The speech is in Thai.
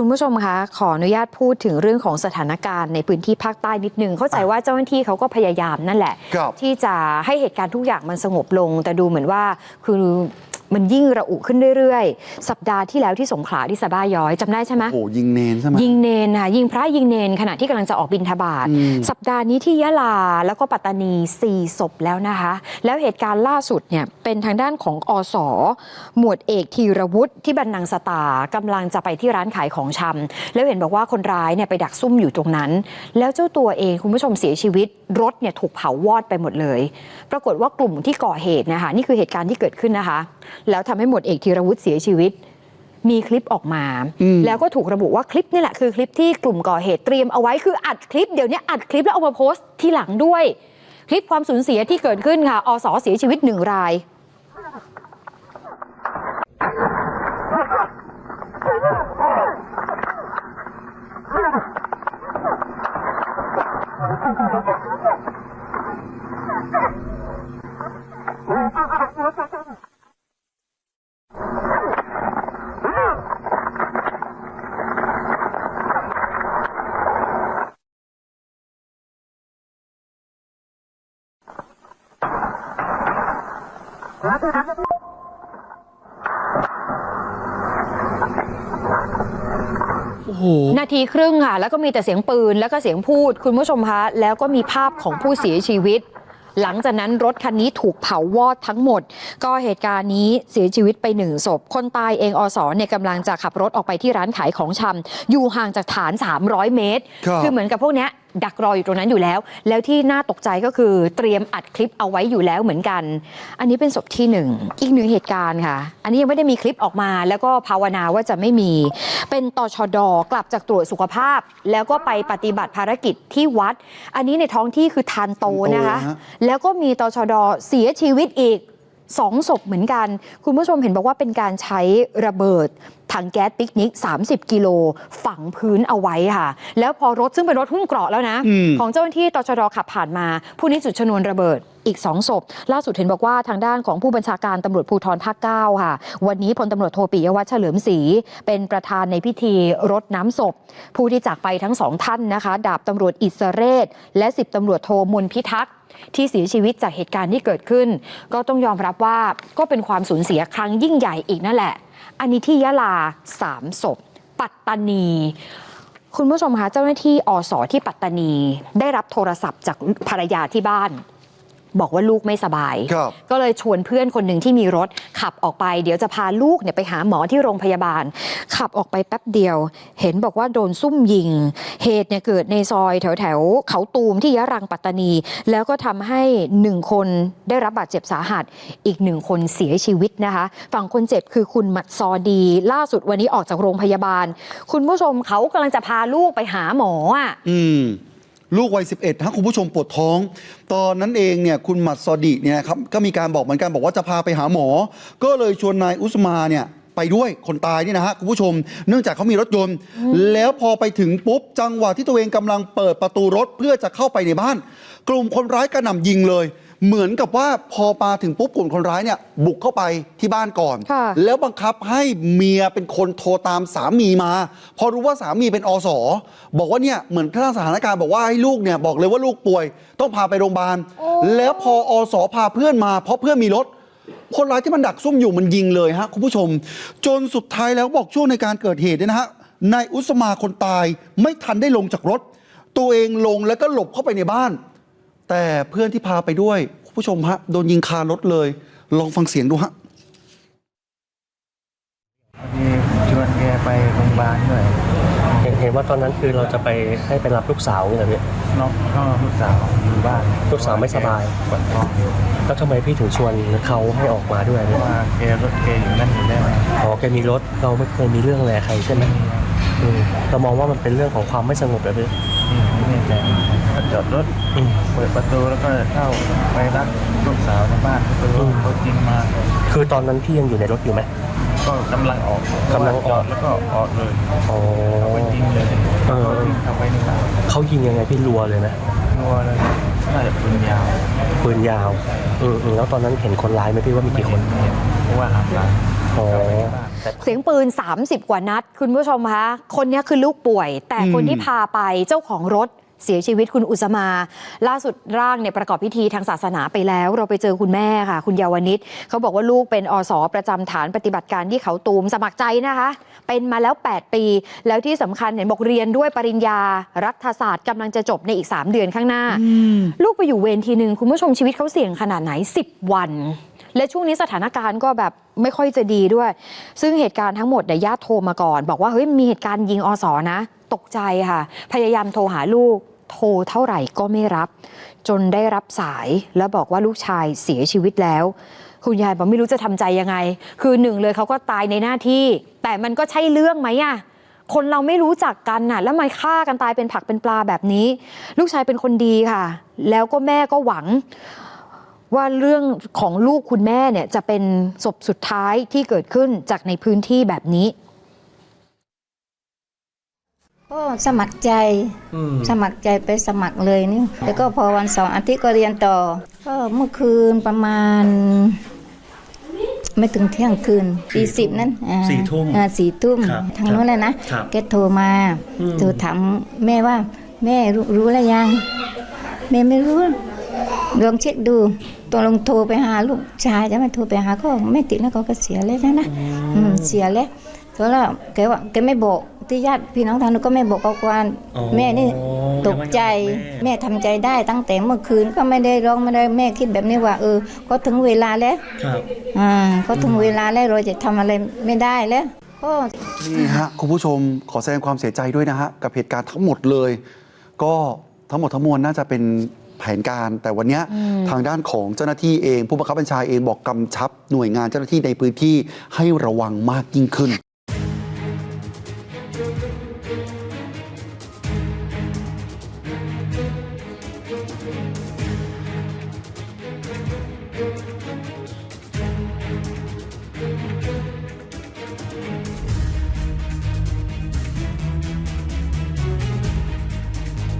คุณผู้ชมคะขออนุญาตพูดถึงเรื่องของสถานการณ์ในพื้นที่ภาคใต้นิดนึง เข้าใจว่าเจ้าหน้าที่เขาก็พยายามนั่นแหละครับที่จะให้เหตุการณ์ทุกอย่างมันสงบลง แต่ดูเหมือนว่าคือ มันยิ่งระอุขึ้นเรื่อยๆ สัปดาห์ที่แล้วที่สงขลาที่สะบ้าย้อยจำได้ใช่ไหมโอ้โหยิงเนนใช่ไหมยิงเนนค่ะยิงพระยิงเนนขณะที่กำลังจะออกบินทบาทอืมสัปดาห์นี้ที่ยะลาแล้วก็ปัตตานี4ศพแล้วนะคะ แล้วเหตุการณ์ล่าสุดเนี่ยเป็นทางด้านของอสหมวดเอกธีรวุฒิที่บันนังสตากำลังจะไปที่ร้านขายของชำแล้วเห็นบอกว่าคนร้ายเนี่ยไปดักซุ่มอยู่ตรงนั้น แล้วเจ้าตัวเองคุณผู้ชมเสียชีวิต รถเนี่ยถูกเผาวอดไปหมดเลย ปรากฏว่ากลุ่มที่ก่อเหตุนะคะนี่คือเหตุการณ์ที่เกิดขึ้นนะคะ แล้วทำให้หมวดเอกธีรวุฒิเสียชีวิต มีคลิปออกมาอืมแล้วก็ถูกระบุว่าคลิปนี่แหละคือคลิปที่กลุ่มก่อเหตุเตรียมเอาไว้คืออัดคลิปเดี๋ยวนี้อัดคลิปแล้วเอามาโพสต์ที่หลังด้วย คลิปความสูญเสียที่เกิดขึ้นค่ะอสเสียชีวิตหนึ่งราย นาทีครึ่งค่ะ แล้วก็มีแต่เสียงปืนแล้วก็เสียงพูด คุณผู้ชมคะแล้วก็มีภาพของผู้เสียชีวิต หลังจากนั้นรถคันนี้ถูกเผาวอดทั้งหมด ก็เหตุการณ์นี้เสียชีวิตไปหนึ่งศพ คนตายเองอสเนี่ยกำลังจะขับรถออกไปที่ร้านขายของชำอยู่ห่างจากฐาน 300 เมตรครับอเหมือนกับพวกเนี้ย ดักรออยู่ตรงนั้นอยู่แล้ว แล้วที่น่าตกใจก็คือเตรียมอัดคลิปเอาไว้อยู่แล้วเหมือนกัน อันนี้เป็นศพที่หนึ่งอีกหนึ่งเหตุการณ์ค่ะ อันนี้ยังไม่ได้มีคลิปออกมา แล้วก็ภาวนาว่าจะไม่มี เป็นตชดกลับจากตรวจสุขภาพ แล้วก็ไปปฏิบัติภารกิจที่วัด อันนี้ในท้องที่คือทานโตนะคะทานโตนะฮะแล้วก็มีตชดเสียชีวิตอีกสองศพเหมือนกัน คุณผู้ชมเห็นบอกว่าเป็นการใช้ระเบิด ถังแก๊สปิกนิก 30 กิโล ฝังพื้นเอาไว้ค่ะ แล้วพอรถซึ่งเป็นรถหุ้มเกราะแล้วนะอืมของเจ้าหน้าที่ตชดขับผ่านมา ผู้นี้จุดชนวนระเบิดอีก2ศพ ล่าสุดเห็นบอกว่าทางด้านของผู้บัญชาการตำรวจภูธรภาค9ค่ะ วันนี้พลตำรวจโทปิยวัฒน์เฉลิมศรีเป็นประธานในพิธีรดน้ำศพ ผู้ที่จากไปทั้งสองท่านนะคะ ดาบตำรวจอิสเรศ และสิบตำรวจโทมนพิทักษ์ที่เสียชีวิตจากเหตุการณ์ที่เกิดขึ้น ก็ต้องยอมรับว่าก็เป็นความสูญเสียครั้งยิ่งใหญ่อีกนั่นแหละ อันนี้ที่ยะลาสามศพ ปัตตานี คุณผู้ชมคะเจ้าหน้าที่อสที่ปัตตานี ได้รับโทรศัพท์จากภรรยาที่บ้าน บอกว่าลูกไม่สบายครับก็เลยชวนเพื่อนคนหนึ่งที่มีรถขับออกไป เดี๋ยวจะพาลูกเนี่ยไปหาหมอที่โรงพยาบาล ขับออกไปแป๊บเดียว เห็นบอกว่าโดนซุ่มยิง เหตุเนี่ยเกิดในซอยแถวแถวๆเขาตูมที่ยะรังปัตตานี แล้วก็ทำให้หนึ่งคนได้รับบาดเจ็บสาหัส อีกหนึ่งคนเสียชีวิตนะคะ ฝั่งคนเจ็บคือคุณหมัดซอดี ล่าสุดวันนี้ออกจากโรงพยาบาล คุณผู้ชมเขากำลังจะพาลูกไปหาหมออะอืม ลูกวัย 11 ถ้าคุณผู้ชมปวดท้อง ตอนนั้นเองเนี่ยคุณหมัดซอดิเนี่ยครับก็มีการบอกเหมือนกันบอกว่าจะพาไปหาหมอ ก็เลยชวนนายอุสมาเนี่ยไปด้วยคนตายนี่นะฮะคุณผู้ชม เนื่องจากเขามีรถยนต์ แล้วพอไปถึงปุ๊บ จังหวะที่ตัวเองกำลังเปิดประตูรถเพื่อจะเข้าไปในบ้าน กลุ่มคนร้ายกระหน่ำยิงเลย เหมือนกับว่าพอมาถึงปุ๊บกลุ่มคนร้ายเนี่ยบุกเข้าไปที่บ้านก่อนค่ะแล้วบังคับให้เมียเป็นคนโทรตามสามีมา พอรู้ว่าสามีเป็นอสบอกว่าเนี่ยเหมือนท่าสถานการณ์บอกว่าให้ลูกเนี่ยบอกเลยว่าลูกป่วย ต้องพาไปโรงพยาบาล แล้วพออสพาเพื่อนมา เพราะเพื่อนมีรถคนร้ายที่มันดักซุ่มอยู่มันยิงเลยฮะคุณผู้ชม จนสุดท้ายแล้วบอกช่วงในการเกิดเหตุเนี่ยนะฮะนายอุสมาคนตายไม่ทันได้ลงจากรถ ตัวเองลงแล้วก็หลบเข้าไปในบ้าน แต่เพื่อนที่พาไปด้วยคุณผู้ชมฮะโดนยิงคารถเลย ลองฟังเสียงดูฮะมีชวนแกไปโรงพยาบาลด้วยเห็นเห็นว่าตอนนั้นคือเราจะไปให้ไปรับลูกสาวนี่แหละพี่น้องก็ลูกสาวอยู่บ้านลูกสาวไม่สบายปวดท้องอยู่แล้วทำไมพี่ถึงชวนเขาให้ออกมาด้วยเพเนี่ยราะว่าแกรถแกอยู่นั่นอยู่แล้วอ๋อแกมีรถเราไม่เคยมีเรื่องอะไรกับใครใช่ไหมอืมเรามองว่ามันเป็นเรื่องของความไม่สงบแบบนี้นี่ ไม่แน่ใจก็จอดรถอืม เปิดประตูแล้วก็เข้าไปรับลูกสาวในบ้านก็รู้รถจริงมา คือตอนนั้นพี่ยังอยู่ในรถอยู่ไหม ก็กำลังออกกำลังออก จดแล้วก็ออกเลยอ๋อ เอาไปยิงเลยเออเขายิงเข้าไปในบ้านเขายิงยังไงพี่รัวเลยนะรัวเลยน่าจะปืนยาวปืนยาวอืมอืมแล้วตอนนั้นเห็นคนร้ายไหมพี่ว่ามีกี่คนเพราะว่าห่างกัน อ๋อแต่เสียงปืน 30 กว่านัด คุณผู้ชมคะคนนี้คือลูกป่วย แต่คนที่พาไปเจ้าของรถเสียชีวิตคุณอุสมา ล่าสุดร่างเนี่ยประกอบพิธีทางศาสนาไปแล้ว เราไปเจอคุณแม่ค่ะ คุณเยาวนิตเขาบอกว่าลูกเป็นอสประจำฐานปฏิบัติการที่เขาตูมสมัครใจนะคะ เป็นมาแล้ว 8 ปี แล้วที่สำคัญเห็นบอกเรียนด้วยปริญญา รัฐศาสตร์กำลังจะจบในอีก 3 เดือนข้างหน้า ลูกไปอยู่เวรทีหนึ่งคุณผู้ชมชีวิตเขาเสี่ยงขนาดไหน 10 วัน และช่วงนี้สถานการณ์ก็แบบไม่ค่อยจะดีด้วย ซึ่งเหตุการณ์ทั้งหมดเนี่ยญาติโทรมาก่อน บอกว่าเฮ้ยมีเหตุการณ์ยิงอสอนะ ตกใจค่ะ พยายามโทรหาลูกโทรเท่าไหร่ก็ไม่รับ จนได้รับสายแล้วบอกว่าลูกชายเสียชีวิตแล้ว คุณยายบอกไม่รู้จะทำใจยังไง คือหนึ่งเลยเขาก็ตายในหน้าที่ แต่มันก็ใช่เรื่องไหมอะคนเราไม่รู้จักกันน่ะ แล้วมาฆ่ากันตายเป็นผักเป็นปลาแบบนี้ ลูกชายเป็นคนดีค่ะ แล้วก็แม่ก็หวัง ว่าเรื่องของลูกคุณแม่เนี่ยจะเป็นศพสุดท้ายที่เกิดขึ้นจากในพื้นที่แบบนี้ ก็สมัครใจอืมสมัครใจไปสมัครเลยนี่แล้วก็พอวันเสาร์อาทิตย์ก็เรียนต่อ ก็เมื่อคืนประมาณ ไม่ถึงเที่ยงคืนตีสิบนั้นอ่าสี่ทุ่มอ่าสี่ทุ่มครับทางโน้นเลยนะครับแกโทรมาอืม โทรถามแม่ว่า แม่รู้รู้แล้วยัง แม่ไม่รู้ ลองเช็คดูตัวลองโทรไปหาลูกชายจะไม่โทรไปหาก็ไม่ติดแล้วเขาก็เสียแล้วนะนะอืมเสียแล้วแล้วแกว่าแกไม่บอกที่ญาติพี่น้องทางนู้นก็ไม่บอกเอาความอ๋อแม่นี่ตกใจแม่แม่ทำใจได้ตั้งแต่เมื่อคืนก็ไม่ได้ร้องไม่ได้แม่คิดแบบนี้ว่า เออ ก็ถึงเวลาแล้วครับอ่าก็ถึงเวลาแล้วเราจะทำอะไรไม่ได้แล้วก็นี่ฮะคุณผู้ชมขอแสดงความเสียใจด้วยนะฮะกับเหตุการณ์ทั้งหมดเลย ก็ทั้งหมดทั้งมวลน่าจะเป็น แผนการ แต่วันเนี้ยทางด้านของเจ้าหน้าที่เอง ผู้บังคับบัญชาเองบอกกำชับหน่วยงานเจ้าหน้าที่ในพื้นที่ให้ระวังมากยิ่งขึ้น